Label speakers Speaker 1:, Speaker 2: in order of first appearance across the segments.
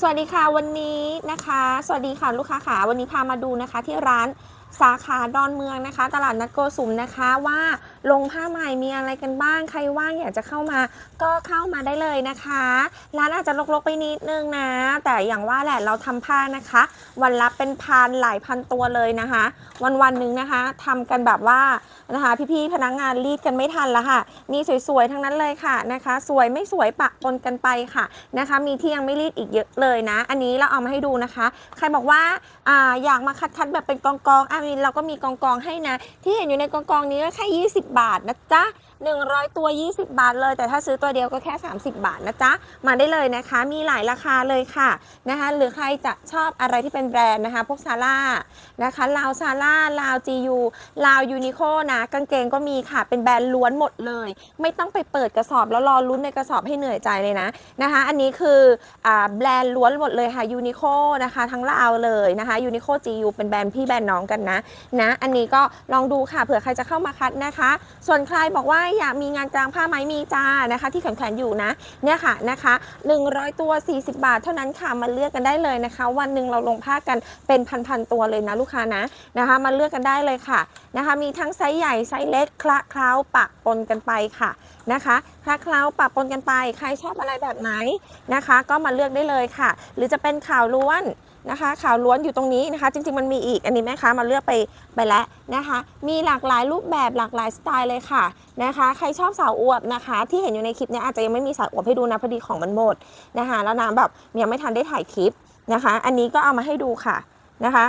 Speaker 1: สวัสดีค่ะวันนี้นะคะ สวัสดีค่ะลูกค้าขาวันนี้พามาดูนะคะที่ร้าน สาขาดอนเมืองนะคะ ตลาดนัดโกสุมนะคะว่าลงผ้าใหม่มีอะไรกันบ้างใครว่างอยากจะเข้ามาก็เข้ามาได้เลยนะคะร้านอาจจะรกๆไปนิดนึงนะ แต่อย่างว่าแหละเราทำผ้านะคะ วันละเป็นพันหลายพันตัวเลยนะคะ วันวันหนึ่งนะคะทำกันแบบว่านะคะ พี่ๆพนักงานรีดกันไม่ทันล้วค่ะมีสวยๆทั้งนั้นเลยค่ะนะคะ สวยไม่สวยปะปนกันไปค่ะนะคะ มีที่ยังไม่รีดอีกเยอะเลยนะ อันนี้เราเอามาให้ดูนะคะ ใครบอกว่าออยากมาคัดๆแบบเป็นกองๆอะมีเราก็มีกองๆให้นะ ที่เห็นอยู่ในกองๆนี้ก็แค่ 20 บาทนะจ๊ะ100 ตัว 20 บาทเลย แต่ถ้าซื้อตัวเดียวก็แค่ 30 บาทนะจ๊ะ มาได้เลยนะคะ มีหลายราคาเลยค่ะนะคะ หรือใครจะชอบอะไรที่เป็นแบรนด์นะคะ พวกซาร่านะคะลาวซาร่าลาวจียูลาวยูนิโคนะ กางเกงก็มีค่ะ เป็นแบรนด์ล้วนหมดเลย ไม่ต้องไปเปิดกระสอบแล้วรอลุ้นในกระสอบให้เหนื่อยใจเลยนะนะคะ อันนี้คืออแบรนด์ล้วนหมดเลยค่ะยูนิโคนะคะ ทั้งลาวเลยนะคะยูนิโคจียูเป็นแบรนด์พี่แบรนด์น้องกันนะนะ อันนี้ก็ลองดูค่ะเผื่อใครจะเข้ามาคัดนะคะ ส่วนใครบอกว่าอยากมีงานกลางผ้าไหมมีจ้านะคะ ที่แขวนๆอยู่นะเนี่ยค่ะนะคะ 100 ตัว 40 บาท เท่านั้นค่ะมาเลือกกันได้เลยนะคะ วันหนึ่งเราลงผ้ากันเป็นพันๆตัวเลยนะลูกค้านะนะคะ มาเลือกกันได้เลยค่ะนะคะ มีทั้งไซส์ใหญ่ไซส์เล็กคละเคล้าปะปนกันไปค่ะนะคะคละเคล้าปะปนกันไป ใครชอบอะไรแบบไหนนะคะ ก็มาเลือกได้เลยค่ะ หรือจะเป็นข่าวล้วน นะคะข่าวล้วนอยู่ตรงนี้นะคะ จริง ๆ มันมีอีก อันนี้แม่ค้ามาเลือกไปไปแล้วนะคะ มีหลากหลายรูปแบบหลากหลายสไตล์เลยค่ะนะคะ ใครชอบสาวอวบนะคะ ที่เห็นอยู่ในคลิปเนี้ยอาจจะยังไม่มีสาวอวบให้ดูนะพอดีของมันหมดนะคะ แล้วน้ำแบบยังไม่ทันได้ถ่ายคลิปนะคะ อันนี้ก็เอามาให้ดูค่ะนะคะ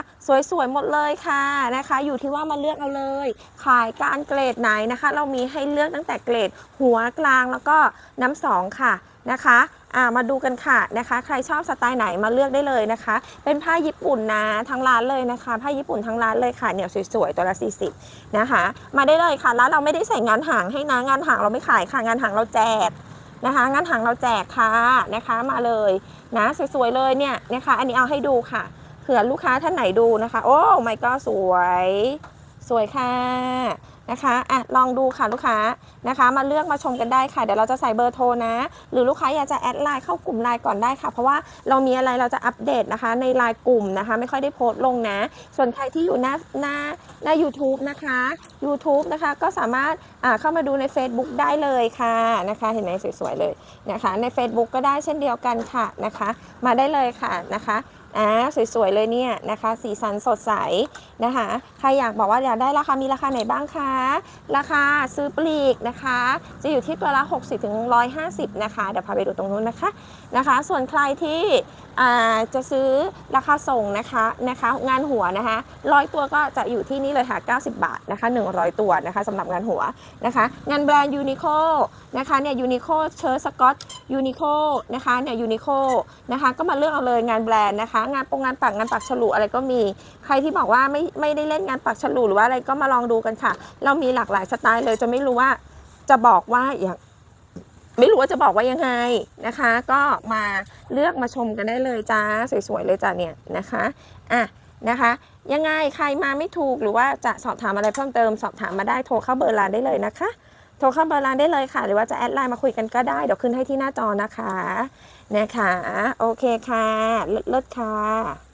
Speaker 1: สวยๆหมดเลยค่ะนะคะ อยู่ที่ว่ามาเลือกเอาเลย ขายการเกรดไหนนะคะ เรามีให้เลือกตั้งแต่เกรดหัวกลางแล้วก็น้ำสองค่ะ นะคะอ่ามาดูกันค่ะนะคะ ใครชอบสไตล์ไหนมาเลือกได้เลยนะคะ เป็นผ้าญี่ปุ่นนะทั้งร้านเลยนะคะ ผ้าญี่ปุ่นทั้งร้านเลยค่ะเนี่ยสวยๆตัวละ 40 นะคะ มาได้เลยค่ะร้านเราไม่ได้ใส่งานหางให้นะงานหางเราไม่ขายค่ะงานหางเราแจกนะคะงานหางเราแจกค่ะนะคะมาเลยนะสวยๆเลยเนี่ยนะคะ อันนี้เอาให้ดูค่ะเผื่อลูกค้าท่านไหนดูนะคะ โอ้ไม่ก็สวย สวยค่ะ นะคะอะลองดูค่ะลูกค้านะคะ มาเลือกมาชมกันได้ค่ะ เดี๋ยวเราจะใส่เบอร์โทรนะ หรือลูกค้าอยากจะแอดไลน์เข้ากลุ่มไลน์ก่อนได้ค่ะ เพราะว่าเรามีอะไรเราจะอัปเดตนะคะ ในไลน์กลุ่มนะคะ ไม่ค่อยได้โพสต์ลงนะ ส่วนใครที่อยู่หน้าหน้าหน้า YouTube นะคะ YouTube นะคะก็สามารถอ่าเข้ามาดูใน Facebook ได้เลยค่ะนะคะเห็นไหมสวยๆเลยนะคะ ใน Facebook ก็ได้เช่นเดียวกันค่ะนะคะ มาได้เลยค่ะนะคะ อ่าสวยๆเลยเนี่ยนะคะ สีสันสดใสนะคะ ใครอยากบอกว่าอยากได้ราคามีราคาไหนบ้างคะ ราคาซื้อปลีกนะคะ จะอยู่ที่ตัวละ 60ถึง150 นะคะ เดี๋ยวพาไปดูตรงนู้นนะคะนะคะ ส่วนใครที่อ่าจะซื้อราคาส่งนะคะนะคะ งานหัวนะคะร้อยตัวก็จะอยู่ที่นี่เลยค่ะ 90 บาทนะคะ 100 ตัวนะคะสำหรับงานหัวนะคะ งานแบรนด์ยูนิโคนะคะเนี่ยยูนิโคเชิ้ตสกอตยูนิโคนะคะเนี่ยยูนิโคนะคะก็มาเลือกเอาเลยงานแบรนด์นะคะงานปงงานปักงานปักฉลุอะไรก็มี ใครที่บอกว่าไม่ไม่ได้เล่นงานปักฉลุหรือว่าอะไรก็มาลองดูกันค่ะ เรามีหลากหลายสไตล์เลยจะไม่รู้ว่าจะบอกว่าอย่างไม่รู้ว่าจะบอกว่ายังไงนะคะ ก็มาเลือกมาชมกันได้เลยจ้าสวยๆเลยจ้าเนี่ยนะคะอะนะคะ ยังไงใครมาไม่ถูกหรือว่าจะสอบถามอะไรเพิ่มเติมสอบถามมาได้โทรเข้าเบอร์ร้านได้เลยนะคะ โทรเข้าเบอร์ร้านได้เลยค่ะ หรือว่าจะแอดไลน์มาคุยกันก็ได้ เดี๋ยวขึ้นให้ที่หน้าจอนะคะ นะคะ โอเคค่ะลดค่ะ